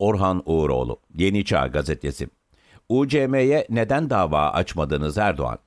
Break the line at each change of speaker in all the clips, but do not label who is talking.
Orhan Uğuroğlu, Yeni Çağ Gazetesi. UCM'ye neden dava açmadınız Erdoğan?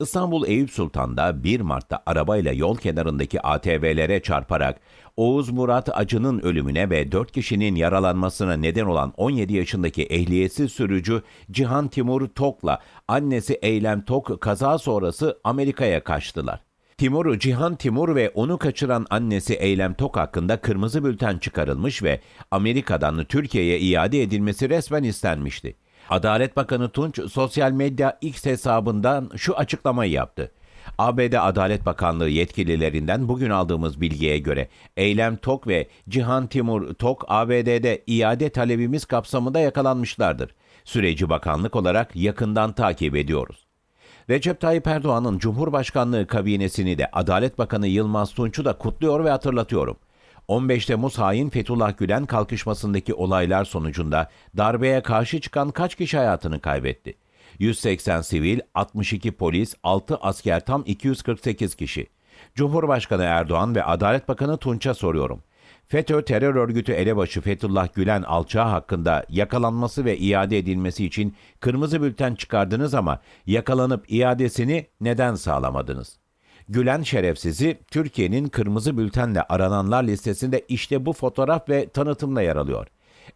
İstanbul Eyüp Sultan'da 1 Mart'ta arabayla yol kenarındaki ATV'lere çarparak Oğuz Murat Acı'nın ölümüne ve 4 kişinin yaralanmasına neden olan 17 yaşındaki ehliyetsiz sürücü Cihan Timur Tok'la annesi Eylem Tok kaza sonrası Amerika'ya kaçtılar. Timur, Cihan Timur ve onu kaçıran annesi Eylem Tok hakkında kırmızı bülten çıkarılmış ve Amerika'dan Türkiye'ye iade edilmesi resmen istenmişti. Adalet Bakanı Tunç sosyal medya X hesabından şu açıklamayı yaptı. ABD Adalet Bakanlığı yetkililerinden bugün aldığımız bilgiye göre Eylem Tok ve Cihan Timur Tok ABD'de iade talebimiz kapsamında yakalanmışlardır. Süreci bakanlık olarak yakından takip ediyoruz. Recep Tayyip Erdoğan'ın Cumhurbaşkanlığı kabinesini de Adalet Bakanı Yılmaz Tunç'u da kutluyor ve hatırlatıyorum. 15 Temmuz hain Fethullah Gülen kalkışmasındaki olaylar sonucunda darbeye karşı çıkan kaç kişi hayatını kaybetti? 180 sivil, 62 polis, 6 asker tam 248 kişi. Cumhurbaşkanı Erdoğan ve Adalet Bakanı Tunç'a soruyorum. FETÖ terör örgütü elebaşı Fethullah Gülen alçağı hakkında yakalanması ve iade edilmesi için kırmızı bülten çıkardınız ama yakalanıp iadesini neden sağlamadınız? Gülen şerefsizi Türkiye'nin kırmızı bültenle arananlar listesinde işte bu fotoğraf ve tanıtımla yer alıyor.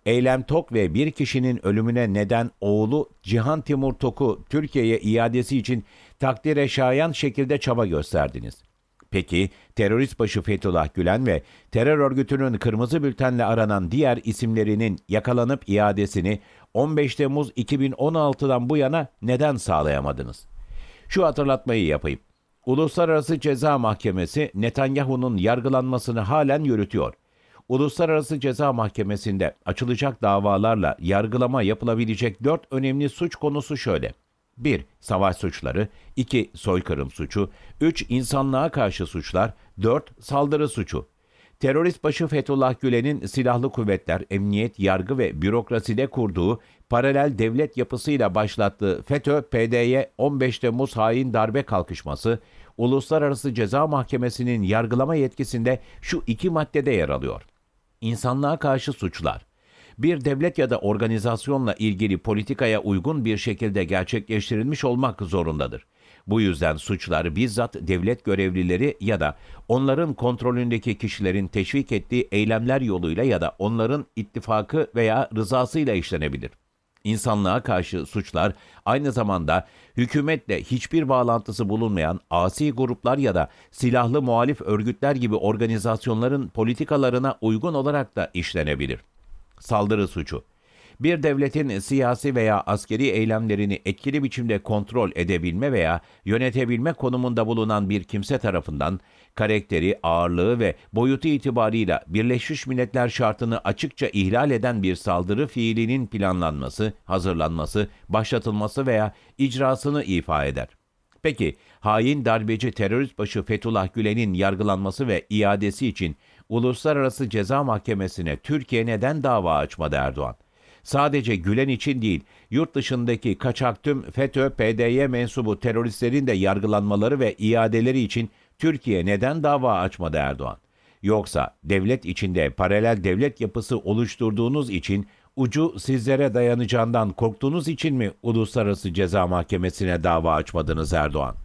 Eylem Tok ve bir kişinin ölümüne neden oğlu Cihan Timur Tok'u Türkiye'ye iadesi için takdire şayan şekilde çaba gösterdiniz. Peki terörist başı Fethullah Gülen ve terör örgütünün kırmızı bültenle aranan diğer isimlerinin yakalanıp iadesini 15 Temmuz 2016'dan bu yana neden sağlayamadınız? Şu hatırlatmayı yapayım. Uluslararası Ceza Mahkemesi Netanyahu'nun yargılanmasını halen yürütüyor. Uluslararası Ceza Mahkemesi'nde açılacak davalarla yargılama yapılabilecek dört önemli suç konusu şöyle. 1. Savaş suçları 2. Soykırım suçu 3. insanlığa karşı suçlar 4. Saldırı suçu Terörist başı Fethullah Gülen'in silahlı kuvvetler, emniyet, yargı ve bürokraside kurduğu paralel devlet yapısıyla başlattığı FETÖ-PDY 15 Temmuz hain darbe kalkışması, Uluslararası Ceza Mahkemesi'nin yargılama yetkisinde şu iki maddede yer alıyor. İnsanlığa karşı suçlar, bir devlet ya da organizasyonla ilgili politikaya uygun bir şekilde gerçekleştirilmiş olmak zorundadır. Bu yüzden suçlar bizzat devlet görevlileri ya da onların kontrolündeki kişilerin teşvik ettiği eylemler yoluyla ya da onların ittifakı veya rızasıyla işlenebilir. İnsanlığa karşı suçlar aynı zamanda hükümetle hiçbir bağlantısı bulunmayan asi gruplar ya da silahlı muhalif örgütler gibi organizasyonların politikalarına uygun olarak da işlenebilir. Saldırı suçu bir devletin siyasi veya askeri eylemlerini etkili biçimde kontrol edebilme veya yönetebilme konumunda bulunan bir kimse tarafından karakteri, ağırlığı ve boyutu itibarıyla Birleşmiş Milletler şartını açıkça ihlal eden bir saldırı fiilinin planlanması, hazırlanması, başlatılması veya icrasını ifa eder. Peki, hain darbeci terörist başı Fethullah Gülen'in yargılanması ve iadesi için Uluslararası Ceza Mahkemesi'ne Türkiye neden dava açmadı Erdoğan? Sadece Gülen için değil, yurt dışındaki kaçak tüm FETÖ, PDY mensubu teröristlerin de yargılanmaları ve iadeleri için Türkiye neden dava açmadı Erdoğan? Yoksa devlet içinde paralel devlet yapısı oluşturduğunuz için ucu sizlere dayanacağından korktuğunuz için mi Uluslararası Ceza Mahkemesi'ne dava açmadınız Erdoğan?